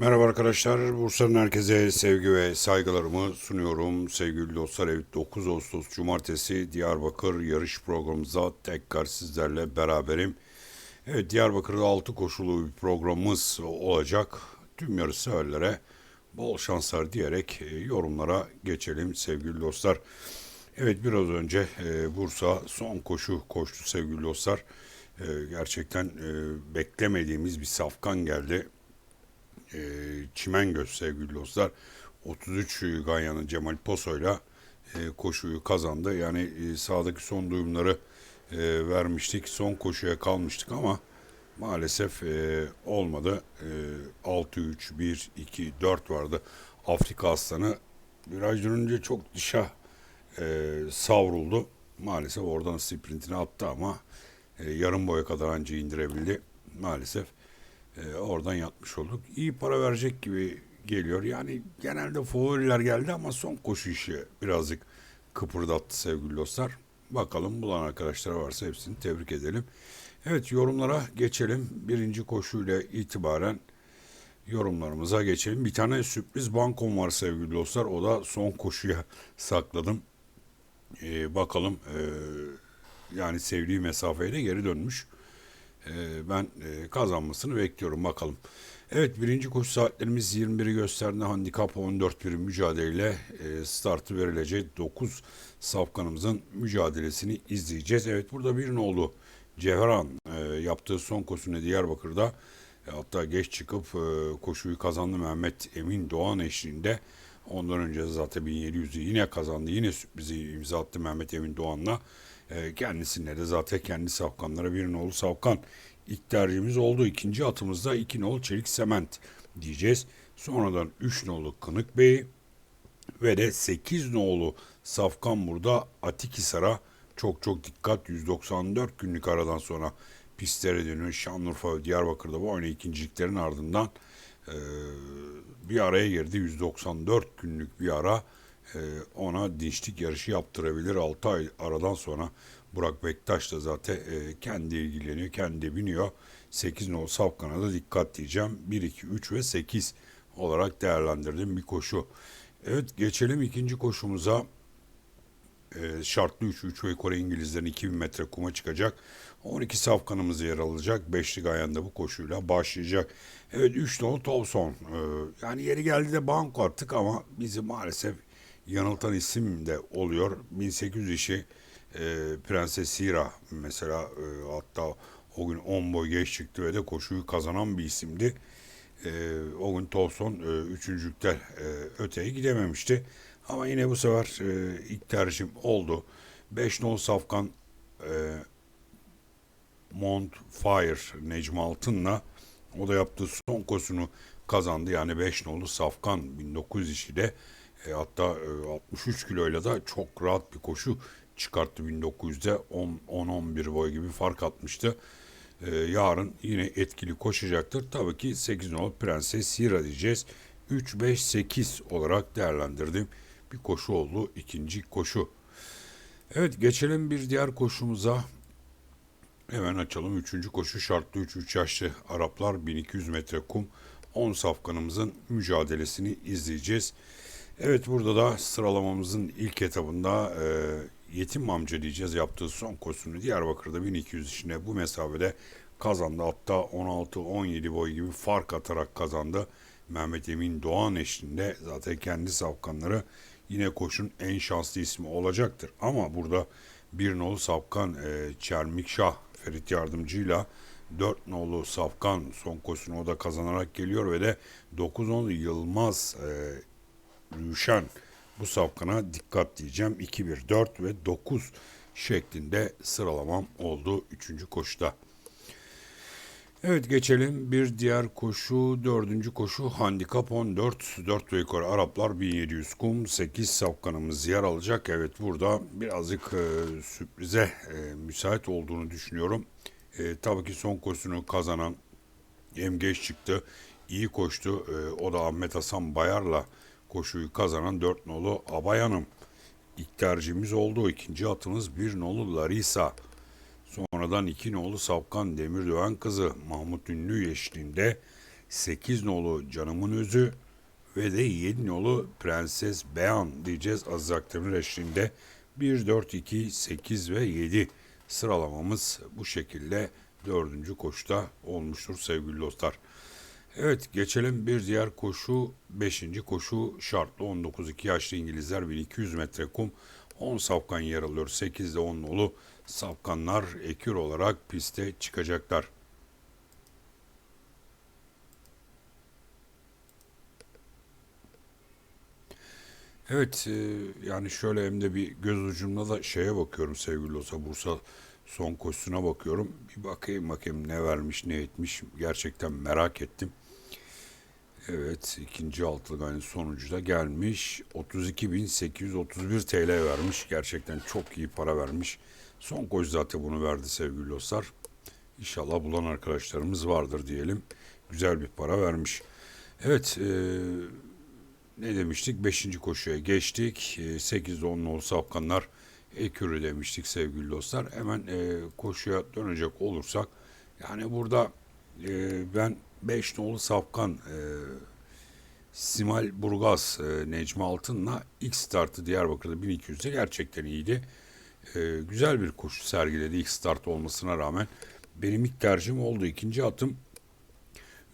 Merhaba arkadaşlar. Bursa'nın herkese sevgi ve saygılarımı sunuyorum. Sevgili dostlar, evet 9 Ağustos Cumartesi Diyarbakır yarış programımıza tekrar sizlerle beraberim. Evet Diyarbakır'da 6 koşulu bir programımız olacak. Tüm yarış severlere bol şanslar diyerek e, yorumlara geçelim sevgili dostlar. Evet biraz önce e, Bursa son koşu koştu sevgili dostlar. E, gerçekten beklemediğimiz bir safkan geldi e, Çimengöz sevgili dostlar. 33 Ganyan'ın Cemal Poso'yla e, koşuyu kazandı. Yani e, sahadaki son duyumları e, vermiştik. Son koşuya kalmıştık ama maalesef e, olmadı. E, 6-3, 1, 2, 4 vardı. Afrika aslanı virajdan önce çok dışa e, savruldu. Maalesef oradan sprintini attı ama e, yarım boya kadar anca indirebildi. Maalesef e, oradan yatmış olduk. İyi para verecek gibi geliyor. Yani genelde favoriler geldi ama son koşu işi birazcık kıpırdattı sevgili dostlar. Bakalım bulan arkadaşlar varsa hepsini tebrik edelim. Evet yorumlara geçelim. Birinci koşuyla itibaren yorumlarımıza geçelim. Bir tane sürpriz bankom var sevgili dostlar. O da son koşuya sakladım. Ee, bakalım ee, yani sevdiği mesafeye de geri dönmüş. Ee, ben e, kazanmasını bekliyorum bakalım. Evet birinci koşu saatlerimiz 21'i gösterdi. Handikap 14 bir mücadeleyle e, startı verilecek 9 safkanımızın mücadelesini izleyeceğiz. Evet burada bir nolu Cevheran e, yaptığı son koşusunu Diyarbakır'da hatta geç çıkıp koşuyu kazandı Mehmet Emin Doğan eşliğinde. Ondan önce zaten 1700'ü yine kazandı. Yine sürprizi imza attı Mehmet Emin Doğan'la. E, kendisine de zaten kendi safkanlara bir nolu safkan ilk tercihimiz oldu. İkinci atımızda iki nolu çelik sement diyeceğiz. Sonradan 3 nolu Kınık Bey ve de 8 nolu safkan burada Atikhisar'a çok çok dikkat 194 günlük aradan sonra pistlere dönüyor. Şanlıurfa ve Diyarbakır'da bu aynı ikinciliklerin ardından e, bir araya girdi. 194 günlük bir ara ona dinçlik yarışı yaptırabilir. 6 ay aradan sonra Burak Bektaş da zaten e, kendi ilgileniyor, kendi biniyor. 8 nol Safkan'a da dikkat diyeceğim. 1, 2, 3 ve 8 olarak değerlendirdiğim bir koşu. Evet geçelim ikinci koşumuza. E, şartlı 3 3 ve Kore İngilizlerin 2000 metre kuma çıkacak. 12 safkanımız yer alacak. Beşli Gayan'da bu koşuyla başlayacak. Evet 3 nolu Towson. E, yani yeri geldi de banko attık ama bizi maalesef yanıltan isim de oluyor. 1800 işi e, Prenses Sira mesela e, hatta o gün 10 boy geç çıktı ve de koşuyu kazanan bir isimdi. E, o gün Tolson e, üçüncülükte e, öteye gidememişti. Ama yine bu sefer e, ilk tercihim oldu. 5 nol Safkan e, Mont Fire Necmi Altın'la o da yaptığı son koşusunu kazandı. Yani 5 nolu Safkan 1900 işi de e, hatta e, 63 kiloyla da çok rahat bir koşu çıkarttı 1900'de 10-11 boy gibi fark atmıştı. E, yarın yine etkili koşacaktır. Tabii ki 8 nolu Prenses Sira diyeceğiz. 3-5-8 olarak değerlendirdim. Bir koşu oldu. ikinci koşu. Evet geçelim bir diğer koşumuza. Hemen açalım. Üçüncü koşu şartlı 3 3 yaşlı Araplar 1200 metre kum 10 safkanımızın mücadelesini izleyeceğiz. Evet burada da sıralamamızın ilk etabında e, yetim amca diyeceğiz yaptığı son koşusunu Diyarbakır'da 1200 içinde bu mesafede kazandı. Hatta 16-17 boy gibi fark atarak kazandı. Mehmet Emin Doğan eşliğinde zaten kendi safkanları yine koşun en şanslı ismi olacaktır. Ama burada bir nolu safkan e, Çermikşah Ferit Yardımcı'yla 4 nolu Safkan son koşusunu o da kazanarak geliyor ve de 9 nolu Yılmaz e, Rüşen bu safkana dikkat diyeceğim. 2, 1, 4 ve 9 şeklinde sıralamam oldu 3. koşuda. Evet geçelim bir diğer koşu dördüncü koşu handikap 14 4 ve yukarı Araplar 1700 kum 8 safkanımız yer alacak. Evet burada birazcık e, sürprize e, müsait olduğunu düşünüyorum. E, tabii ki son koşusunu kazanan hem geç çıktı iyi koştu. E, o da Ahmet Hasan Bayar'la koşuyu kazanan 4 nolu Abayanım. İlk tercihimiz oldu. İkinci atımız 1 nolu Larisa. Sonradan iki nolu Sapkan Demirdöven kızı Mahmut Ünlü eşliğinde 8 nolu Canımın Özü ve de 7 nolu Prenses Beyan diyeceğiz Aziz Akdemir eşliğinde. 1, 4, 2, 8 ve 7 sıralamamız bu şekilde dördüncü koşuda olmuştur sevgili dostlar. Evet geçelim bir diğer koşu 5. koşu şartlı 19-2 yaşlı İngilizler 1200 metre kum 10 safkan yer alıyor. 8'de 10 nolu safkanlar ekür olarak piste çıkacaklar. Evet e, yani şöyle hem de bir göz ucumda da şeye bakıyorum sevgili olsa Bursa son koşusuna bakıyorum. Bir bakayım bakayım ne vermiş ne etmiş gerçekten merak ettim. Evet ikinci altılık aynı sonucu da gelmiş. 32.831 TL vermiş. Gerçekten çok iyi para vermiş. Son koşu zaten bunu verdi sevgili dostlar. İnşallah bulan arkadaşlarımız vardır diyelim. Güzel bir para vermiş. Evet e, ne demiştik? Beşinci koşuya geçtik. E, 8'de 10 nolu safkanlar ekürü demiştik sevgili dostlar. Hemen e, koşuya dönecek olursak yani burada e, ben 5 nolu safkan e, Simal Burgaz e, Necmi Altın'la ilk startı Diyarbakır'da 1200'de gerçekten iyiydi. E, güzel bir koşu sergiledi ilk start olmasına rağmen. Benim ilk tercihim oldu. İkinci atım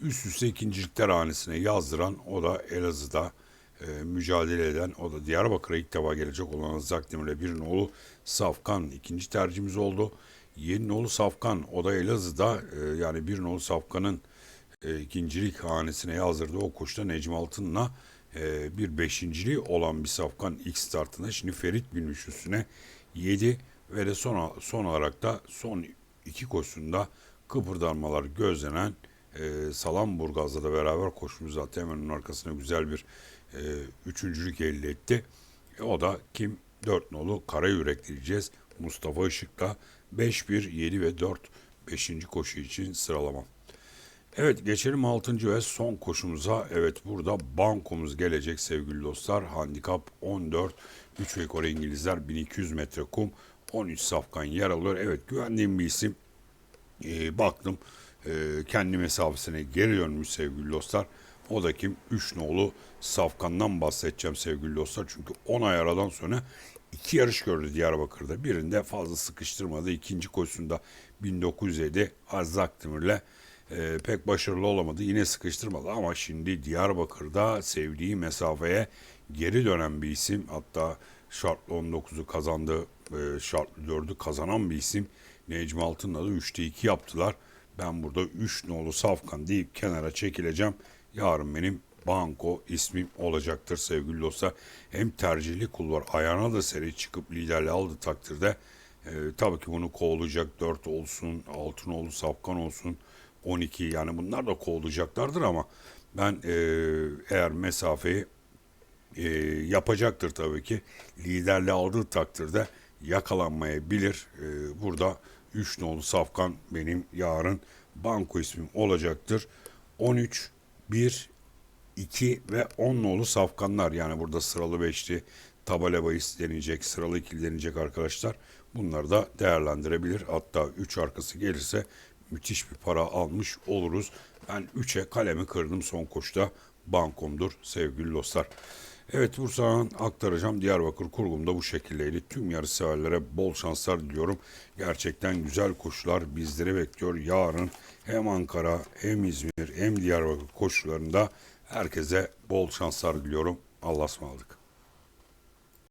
üst üste ikincilikler hanesine yazdıran o da Elazığ'da e, mücadele eden o da Diyarbakır'a ilk defa gelecek olan Azak Demir'le bir nolu Safkan ikinci tercihimiz oldu. Yeni nolu Safkan o da Elazığ'da e, yani bir nolu Safkan'ın e, ikincilik hanesine yazdırdı o koşuda Necmi Altın'la e, bir beşinciliği olan bir Safkan ilk startında şimdi Ferit binmiş üstüne 7 ve de son, son olarak da son iki koşusunda kıpırdanmalar gözlenen e, Salam Burgaz'la da beraber koşmuş zaten hemen onun arkasına güzel bir e, üçüncülük elde etti. E, o da kim? 4 nolu kara yürek diyeceğiz. Mustafa Işık'la 5, 1, 7 ve 4 5. koşu için sıralamam. Evet geçelim 6. ve son koşumuza. Evet burada bankomuz gelecek sevgili dostlar. Handikap 14. 3 ve Kore İngilizler 1200 metre kum. 13 safkan yer alıyor. Evet güvendiğim bir isim. Ee, baktım e, kendi mesafesine geri dönmüş sevgili dostlar. O da kim? 3 nolu Safkan'dan bahsedeceğim sevgili dostlar. Çünkü 10 ay aradan sonra iki yarış gördü Diyarbakır'da. Birinde fazla sıkıştırmadı. İkinci koşusunda 1907 Arzak Demir'le e, pek başarılı olamadı. Yine sıkıştırmadı ama şimdi Diyarbakır'da sevdiği mesafeye geri dönen bir isim. Hatta şartlı 19'u kazandı. E, şartlı 4'ü kazanan bir isim. Necmi Altın'la da 3'te 2 yaptılar. Ben burada 3 nolu Safkan deyip kenara çekileceğim. Yarın benim banko ismim olacaktır sevgili dostlar. Hem tercihli kulvar ayağına da seri çıkıp liderliği aldı takdirde. E, tabii ki bunu kovalayacak 4 olsun, Altınoğlu Safkan olsun, 12 yani bunlar da kovalayacaklardır ama ben e, eğer mesafeyi e, yapacaktır tabii ki. Liderliği aldığı takdirde yakalanmayabilir. E, burada 3 nolu Safkan benim yarın banko ismim olacaktır. 13, 1, 2 ve 10 nolu safkanlar yani burada sıralı 5'li tabela bahis deneyecek, sıralı 2 deneyecek arkadaşlar. Bunları da değerlendirebilir. Hatta 3 arkası gelirse müthiş bir para almış oluruz. Ben 3'e kalemi kırdım son koşuda. Bankomdur sevgili dostlar. Evet Bursa'dan aktaracağım. Diyarbakır kurgumda bu şekildeydi. Tüm yarış severlere bol şanslar diliyorum. Gerçekten güzel koşular bizleri bekliyor. Yarın hem Ankara hem İzmir hem Diyarbakır koşularında herkese bol şanslar diliyorum. Allah'a ısmarladık.